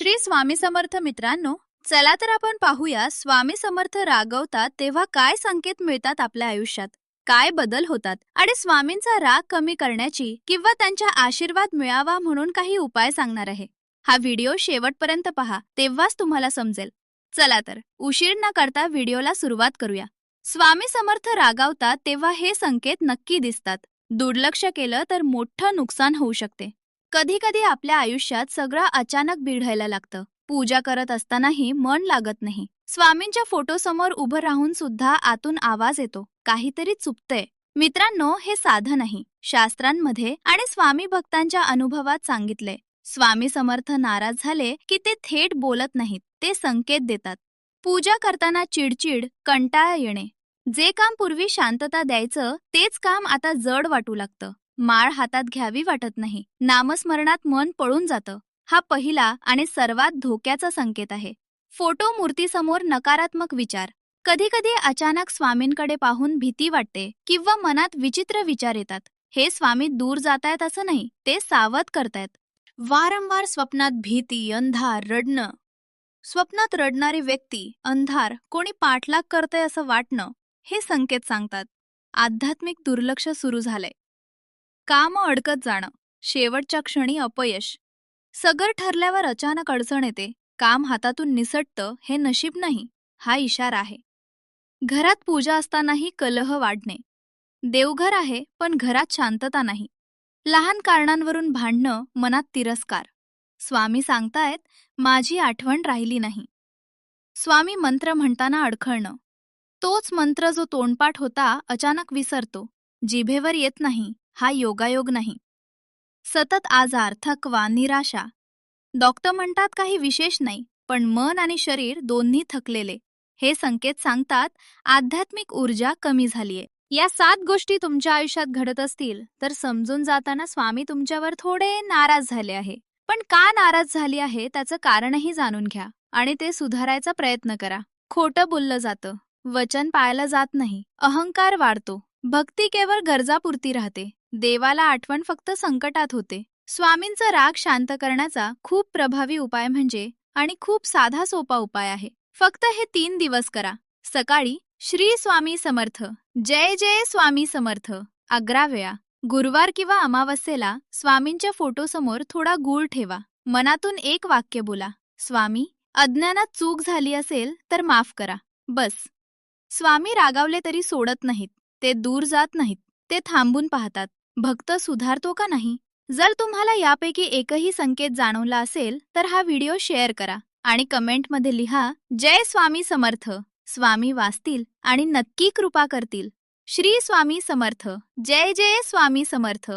श्री स्वामी समर्थ मित्रांनो चला तर आपण पाहूया स्वामी समर्थ रागवतात तेव्हा काय संकेत मिळतात आपल्या आयुष्यात? काय बदल होतात? आणि स्वामींचा राग कमी करण्याची किंवा त्यांचा आशीर्वाद मिळावा म्हणून काही उपाय सांगणार आहे. हा व्हिडिओ शेवटपर्यंत पहा तेव्हाच तुम्हाला समजेल. चला तर उशीर न करता व्हिडिओला सुरुवात करूया. स्वामी समर्थ रागावतात तेव्हा हे संकेत नक्की दिसतात. दुर्लक्ष केलं तर मोठं नुकसान होऊ शकते. कधी कधी आपल्या आयुष्यात सगळं अचानक बिघडायला लागतं. पूजा करत असतानाही मन लागत नाही. स्वामींच्या फोटोसमोर उभं राहून सुद्धा आतून आवाज येतो. काहीतरी चुकतंय मित्रांनो हे साधं नाही. शास्त्रांमध्ये आणि स्वामी भक्तांच्या अनुभवात सांगितले स्वामी समर्थ नाराज झाले की ते थेट बोलत नाहीत. ते संकेत देतात. पूजा करताना चिडचिड कंटाळा येणे. जे काम पूर्वी शांतता द्यायचं तेच काम आता जड वाटू लागतं. माळ हातात घ्यावी वाटत नाही. नामस्मरणात मन पळून जातं. हा पहिला आणि सर्वात धोक्याचा संकेत आहे. फोटो मूर्तीसमोर नकारात्मक विचार. कधी कधी अचानक स्वामींकडे पाहून भीती वाटते किंवा मनात विचित्र विचार येतात. हे स्वामी दूर जातायत असं नाही ते सावध करतायत. वारंवार स्वप्नात भीती अंधार रडणं. स्वप्नात रडणारी व्यक्ती अंधार कोणी पाठलाग करतय असं वाटणं हे संकेत सांगतात. आध्यात्मिक दुर्लक्ष सुरू झालंय. काम अडकत जाणं शेवटच्या क्षणी अपयश. सगर ठरल्यावर अचानक अडचण येते काम हातातून निसटतं हे नशीब नाही हा इशारा आहे. घरात पूजा असतानाही कलह वाढणे. देवघर आहे पण घरात शांतता नाही. लहान कारणांवरून भांडणं मनात तिरस्कार. स्वामी सांगतायत माझी आठवण राहिली नाही. स्वामी मंत्र म्हणताना अडखळणं. तोच मंत्र जो तोंडपाठ होता अचानक विसरतो. जिभेवर येत नाही हा योगायोग नाही. सतत आजार थकवा निराशा. डॉक्टर म्हणतात काही विशेष नाही पण मन आणि शरीर दोन्ही थकलेले. हे संकेत सांगतात आध्यात्मिक ऊर्जा कमी झालीये. या सात गोष्टी तुमच्या आयुष्यात घडत असतील तर समजून जाताना स्वामी तुमच्यावर थोडे नाराज झाले आहे. पण का नाराज झाली आहे त्याचं कारणही जाणून घ्या आणि ते सुधारायचा प्रयत्न करा. खोटं बोललं जातं वचन पाळलं जात नाही अहंकार वाढतो. भक्ती केवळ गरजापुरती राहते. देवाला आठवण फक्त संकटात होते. स्वामींचा राग शांत करण्याचा खूप प्रभावी उपाय म्हणजे आणि खूप साधा सोपा उपाय आहे. फक्त हे तीन दिवस करा. सकाळी श्री स्वामी समर्थ. जय जय स्वामी समर्थ. अकरा वेळा. गुरुवार किंवा अमावस्येला स्वामींच्या फोटोसमोर थोडा गूळ ठेवा. मनातून एक वाक्य बोला. स्वामी अज्ञानात चूक झाली असेल तर माफ करा. बस. स्वामी रागावले तरी सोडत नाहीत. ते दूर जात नाहीत ते थांबून पाहतात. भक्त सुधारतो का नाही? जर तुम्हाला यापैकी एकही संकेत जाणवला असेल तर हा व्हिडिओ शेअर करा आणि कमेंटमध्ये लिहा जय स्वामी समर्थ. स्वामी वाचतील आणि नक्की कृपा करतील. श्री स्वामी समर्थ. जय जय स्वामी समर्थ.